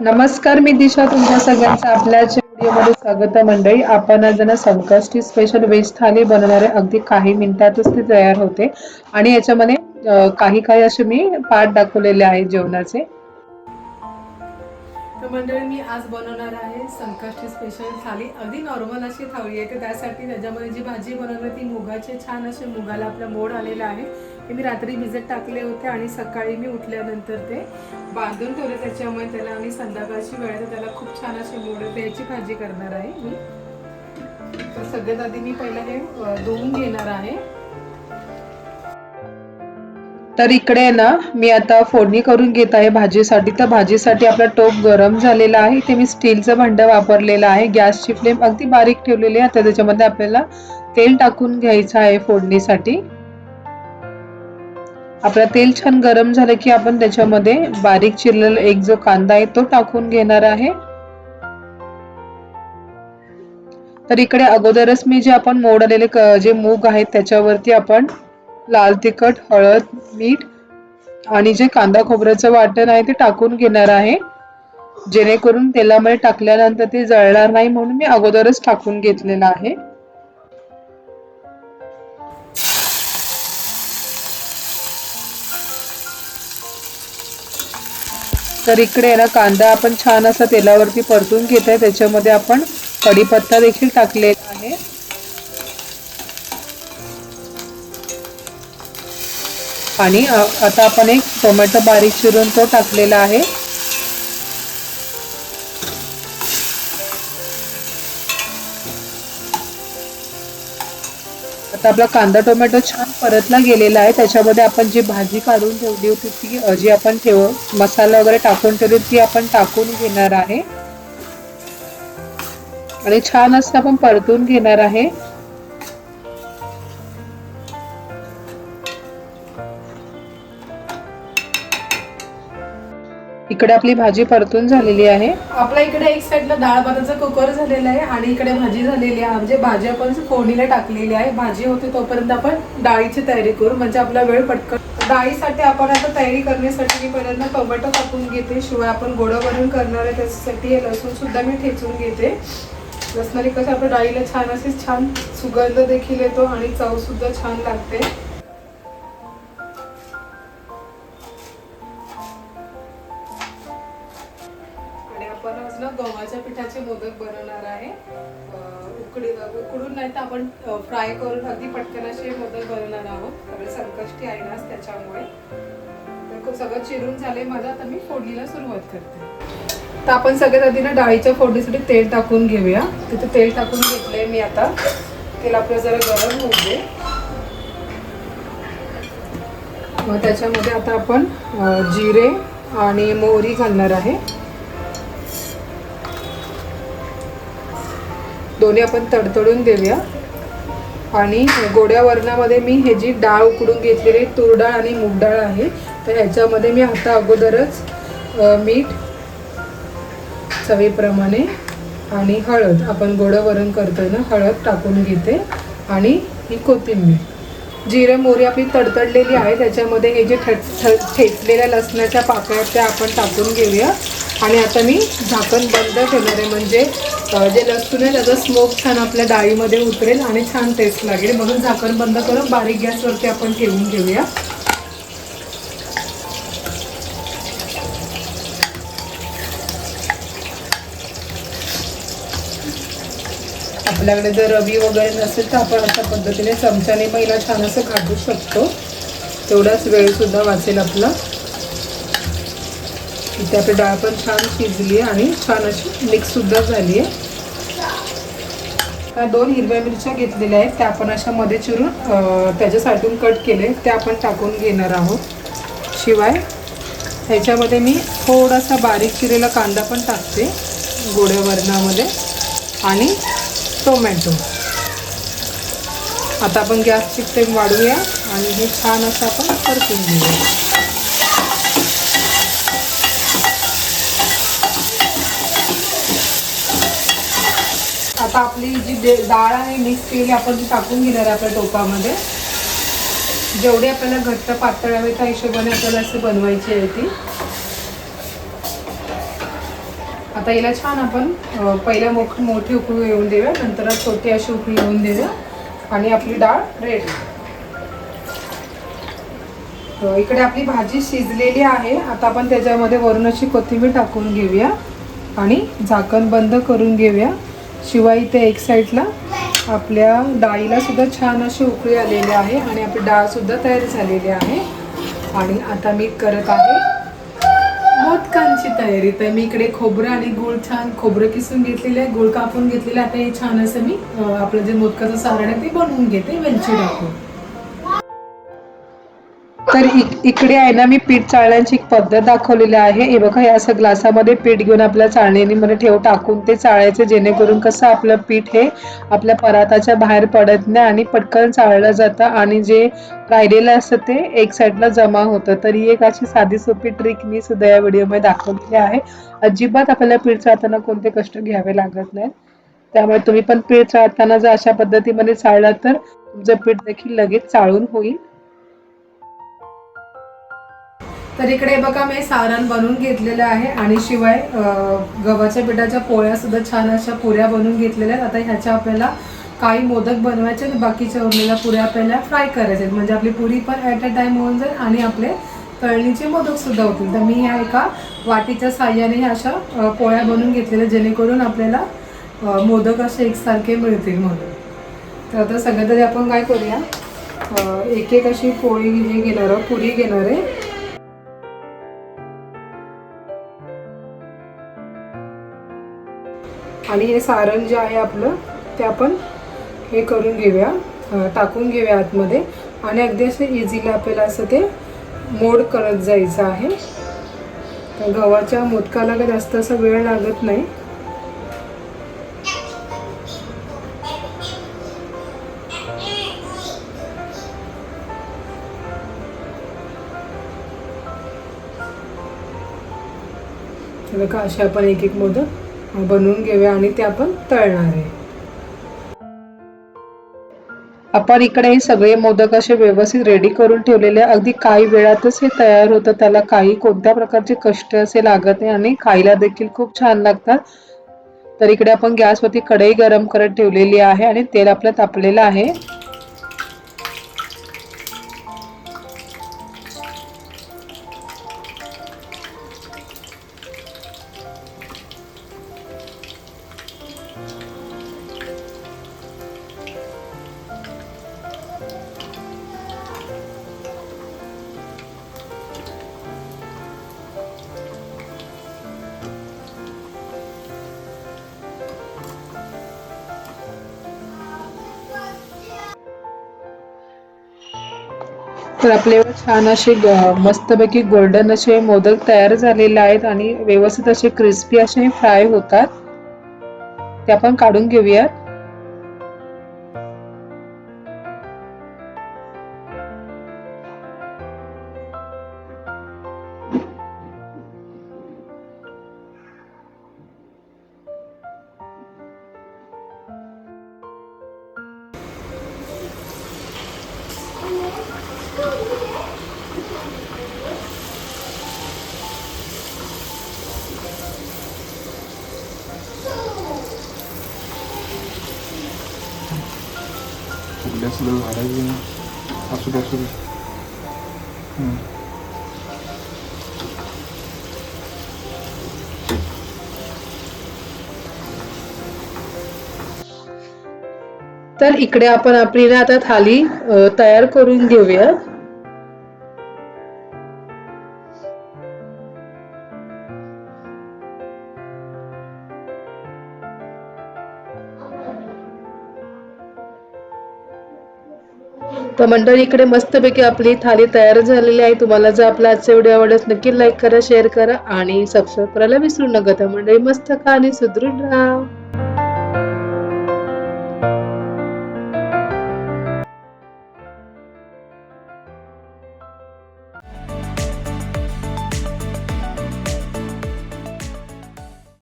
नमस्कार मी दिशा. तुमच्या सगळ्यांचं आपल्या व्हिडिओमध्ये स्वागत आहे मंडळी. आपण आज ना संकष्टी स्पेशल वेज थाली बनवणारे. अगदी काही मिनिटातच ती तयार होते. आणि याच्यामध्ये काही काही असे मी पार्ट दाखवलेले आहेत जेवणाचे. तर मंडळी मी आज बनवणार आहे संकष्टी स्पेशल थाळी. अगदी नॉर्मल अशी थाळी आहे. तर त्यासाठी त्याच्यामध्ये जी भाजी बनवली ती मुगाचे छान असे मुगाला आपला मोड आलेला आहे. हे मी रात्री भिजत टाकले होते आणि सकाळी मी उठल्यानंतर ते बांधून ठेवले. त्याच्यामुळे त्याला आणि संध्याकाळची वेळ तर त्याला खूप छान असे मोड त्याची भाजी करणार आहे मी. तर सगळ्यात आधी मी पहिलं हे धुवून घेणार आहे. तर इकडे आहे ना मी आता फोडणी करून घेत आहे भाजीसाठी. तर भाजीसाठी आपला टोप गरम झालेला आहे. ते मी स्टीलचं भांडं वापरलेलं आहे. गॅसची फ्लेम अगदी बारीक ठेवलेली आहे. आता त्याच्यामध्ये आपल्याला तेल टाकून घ्यायचं आहे फोडणीसाठी. आपलं तेल छान गरम झालं की आपण त्याच्यामध्ये बारीक चिरलेला एक जो कांदा आहे तो टाकून घेणार आहे. तर इकडे अगोदरच मी जे आपण मोडलेले जे मूग आहेत त्याच्यावरती आपण लाल तिखट हळद मीठ आणि जे कांदा खोबऱ्याचं वाटण आहे ते टाकून घेणार आहे. जेणेकरून तेलामध्ये टाकल्यानंतर ते जळणार नाही म्हणून मी अगोदरच टाकून घेतलेलं आहे. तर इकडे आहे ना कांदा आपण छान असा तेलावरती परतून घेत आहे त्याच्यामध्ये आपण कढीपत्ता देखील टाकलेला आहे. आणि आता आपण एक टोमॅटो बारीक चिरून तो टाकलेला आहे. आता आपला कांदा टोमॅटो छान परतला गेलेला आहे. त्याच्यामध्ये आपण जी भाजी काढून ठेवली होती ती जी आपण ठेव मसाला वगैरे टाकून ठेवली ती आपण टाकून घेणार आहे. आणि छान असं आपण परतून घेणार आहे. इकडे आपली भाजी परतून झालेली आहे. आपल्या इकडे एक साईडला डाळ भाताचा कुकर झालेला आहे आणि इकडे भाजी झालेली आहे. म्हणजे भाजी आपण फोडणीला टाकलेली आहे. भाजी होते तोपर्यंत आपण डाळीची तयारी करू. म्हणजे आपला वेळ पटकन. डाळीसाठी आपण आता तयारी करण्यासाठी मी पहिल्यांदा टोमॅटो कापून घेते. शिवाय आपण गोडं वरण करणार आहे त्याच्यासाठी हे लसूण सुद्धा मी ठेचून घेते. लसणारी कसं आपल्या डाळीला छान असे छान सुगंध देखील येतो आणि चव सुद्धा छान लागते. आपण आज ना गव्हाच्या पिठाचे मोदक बनवणार आहे. उकडी उकडून नाही तर आपण फ्राय करून अगदी पटकन असे मोदक बनवणार आहोत. त्यामुळे संकष्टी आहे ना त्याच्यामुळे. तर सगळं चिरून झाले माझं. आता मी फोडणीला सुरुवात करते. तर आपण सगळ्यात आधी ना डाळीच्या फोडणीसाठी तेल टाकून घेऊया. तिथे तेल टाकून घेतलंय मी आता. तेल आपलं जरा गरम होऊ दे. मग त्याच्यामध्ये आता आपण जिरे आणि मोहरी घालणार आहे. दोन्ही आपण तडतडून देऊया. आणि गोड्या वरणामध्ये मी हे जी डाळ उकडून घेतलेली तूर डाळ आणि मूग डाळ आहे तर ह्याच्यामध्ये मी आता अगोदरच मीठ चवीप्रमाणे आणि हळद. आपण गोडं वरण करतोय ना हळद टाकून घेते. आणि ही कोथिंबीर. जिरे मोहरी आपली तडतडलेली आहे त्याच्यामध्ये हे जे ठे ठेचलेल्या लसणाच्या पाकळ्या त्या आपण टाकून घेऊया. आणि आता मी झाकण बंद ठेवणार आहे. म्हणजे जे लसूण आहे त्याचा स्मोक छान आपल्या डाळीमध्ये उतरेल आणि छान टेस्ट लागेल. म्हणून झाकण बंद करून बारीक गॅसवरती आपण ठेवून घेऊया. आपल्याकडे जर रवी वगैरे नसेल तर आपण अशा पद्धतीने चमच्याने पहिला छान असं काढू शकतो. तेवढाच वेळ सुद्धा वाचेल आपला. इथे आपली डाळ पण छान शिजली आहे आणि छान अशी मिक्ससुद्धा झाली आहे. त्या दोन हिरव्या मिरच्या घेतलेल्या आहेत त्या आपण अशा मध्ये चिरून त्याच्या साठून कट केले त्या आपण टाकून घेणार आहोत. शिवाय ह्याच्यामध्ये मी थोडासा बारीक चिरेला कांदा पण टाकते गोड्या वरणामध्ये आणि टोमॅटो. आता आपण गॅसची फ्लेम वाढूया आणि हे छान असं आपण परतून घेऊया. आता आपली जी डाळ आहे मिक्स केली आपण ती टाकून घेणार आहे आपल्या टोपामध्ये. जेवढी आपल्याला घट्ट पातळ हवे त्या हिशोबाने आपल्याला असं बनवायची आहे ती. आता हिला छान आपण पहिल्या मोठ मोठी उकळी येऊन देऊया नंतर छोटी अशी उकळी येऊन देऊया आणि आपली डाळ रेडी इकडे आपली भाजी शिजलेली आहे. आता आपण त्याच्यामध्ये वरून अशी कोथिंबीर टाकून घेऊया आणि झाकण बंद करून घेऊया. शिवाय इथे एक साईडला. आपल्या डाळीला सुद्धा छान अशी उकळी आलेली आहे आणि आपली डाळ सुद्धा तयार झालेली आहे. आणि आता मी करत आहे मोदकांची तयारी. तर मी इकडे खोबरं आणि गूळ छान खोबरं किसून घेतलेलं आहे. गूळ कापून घेतलेलं आहे. आता हे छान असं मी आपलं जे मोदकाचं सारण आहे ते बनवून घेते. वेलची टाकून तर इक- इकडे आहे ना मी पीठ चाळण्याची एक पद्धत दाखवलेली आहे. हे बघा या असं ग्लासामध्ये पीठ घेऊन आपल्या चाळणीमध्ये ठेव टाकून ते चाळायचे जेणेकरून कसं आपलं पीठ हे आपल्या पराताच्या बाहेर पडत नाही आणि पटकन चाळलं जातं आणि जे राहिलेलं असतं ते एक साईडला जमा होतं. तर ही एक अशी साधी सोपी ट्रिक मी सुद्धा या व्हिडिओमध्ये दाखवलेली आहे. अजिबात आपल्याला पीठ चाळताना कोणते कष्ट घ्यावे लागत नाहीत. त्यामुळे तुम्ही पण पीठ चाळताना जर अशा पद्धतीमध्ये चाळला तर तुमचं पीठ देखील लगेच चाळून होईल. तर इकडे बघा मी सारण बनवून घेतलेलं आहे आणि शिवाय गव्हाच्या पिठाच्या पोळ्या सुद्धा छान अशा पुऱ्या बनवून घेतलेल्या आहेत. आता ह्याच्या आपल्याला काही मोदक बनवायचे आणि बाकीच्या उरलेल्या पुऱ्या आपल्याला फ्राय करायच्या आहेत. म्हणजे आपली पुरी पण ॲट अ टाईम होऊन जाईल आणि आपले तळणीचे मोदक सुद्धा होतील. तर मी ह्या एका वाटीच्या साह्याने ह्या अशा पोळ्या बनवून घेतलेल्या जेणेकरून आपल्याला मोदक असे एकसारखे मिळतील म्हणून. तर आता सगळ्यात आपण काय करूया? एक एक अशी पोळी हे घेणार आहोत पुरी घेणार आहे. आणि हे सारण जे आहे आपलं ते आपण हे करून घेऊया टाकून घेऊया आतमध्ये. आणि अगदी असं इझिली आपल्याला असं ते मोड करत जायचं आहे. तर गव्हाच्या मोदकाला काही जास्त असा वेळ लागत नाही. का बघा असे आपण एक एक मोदक बनवून घेऊया आणि ते आपण तळणार आहे. आपण इकडे हे सगळे मोदक असे व्यवस्थित रेडी करून ठेवलेले अगदी काही वेळातच हे तयार होतं. त्याला काही कोणत्या प्रकारचे कष्ट असे लागत नाही आणि खायला देखील खूप छान लागतात. तर इकडे आपण गॅसवरती कढई गरम करत ठेवलेली आहे आणि तेल आपलं तापलेलं आहे. तर आपले छान असे मस्तपैकी गोल्डन असे मोदक तयार झालेले आहेत आणि व्यवस्थित असे क्रिस्पी असे फ्राय होतात. ते आपण काढून घेऊयात. फुगल्या सुद्धा झाडाची असू दे असू दे हम्म. तर इकडे आपण आपली ना आता थाली तयार करून घेऊया. तर मंडळी इकडे मस्तपैकी आपली थाली तयार झालेली आहे. तुम्हाला जर आपला आजचा व्हिडिओ आवडल्यास नक्की लाईक करा शेअर करा आणि सबस्क्राईब करायला विसरू नका. तर मंडळी मस्त खा आणि सुदृढ राहा.